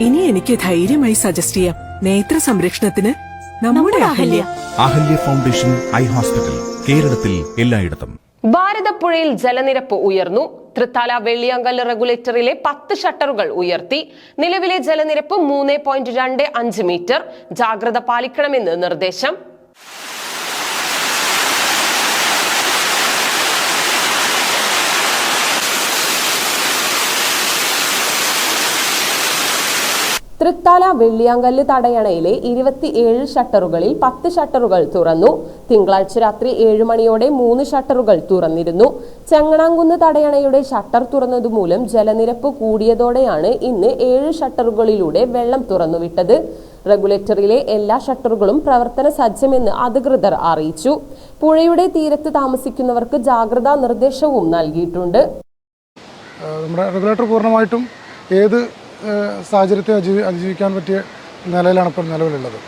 ഇനി എനിക്ക് ധൈര്യമായി സജസ്റ്റ് ചെയ്യാം. നേത്ര സംരക്ഷണത്തിന് നമ്മുടെ Ahalya. Ahalya foundation eye hospital കേരളത്തിൽ എല്ലായിടത്തും. ഭാരതപ്പുഴയിൽ ജലനിരപ്പ് ഉയർന്നു. തൃത്താല വെള്ളിയാങ്കൽ റെഗുലേറ്ററിലെ പത്ത് ഷട്ടറുകൾ ഉയർത്തി. നിലവിലെ ജലനിരപ്പ് മൂന്ന് പോയിന്റ് രണ്ട് അഞ്ച് മീറ്റർ. ജാഗ്രത പാലിക്കണമെന്ന് നിർദ്ദേശം. തൃത്താല വെള്ളിയാങ്കല്ല് തടയണയിലെ ഇരുപത്തിയേഴ് ഷട്ടറുകളിൽ പത്ത് ഷട്ടറുകൾ തുറന്നു. തിങ്കളാഴ്ച രാത്രി ഏഴ് മണിയോടെ മൂന്ന് ഷട്ടറുകൾ തുറന്നിരുന്നു. ചെങ്ങണാങ്കുന്ന് തടയണയുടെ ഷട്ടർ തുറന്നതുമൂലം ജലനിരപ്പ് കൂടിയതോടെയാണ് ഇന്ന് ഏഴ് ഷട്ടറുകളിലൂടെ വെള്ളം തുറന്നുവിട്ടത്. റെഗുലേറ്ററിലെ എല്ലാ ഷട്ടറുകളും പ്രവർത്തന സജ്ജമെന്ന് അധികൃതർ അറിയിച്ചു. പുഴയുടെ തീരത്ത് താമസിക്കുന്നവർക്ക് ജാഗ്രതാ നിർദ്ദേശവും നൽകിയിട്ടുണ്ട്. നമ്മുടെ റെഗുലേറ്റർ പൂർണമായിട്ടും ഏത് സാഹചര്യത്തെ അതിജീവി അതിജീവിക്കാൻ പറ്റിയ നിലയിലാണ് ഇപ്പോൾ നിലവിലുള്ളത്.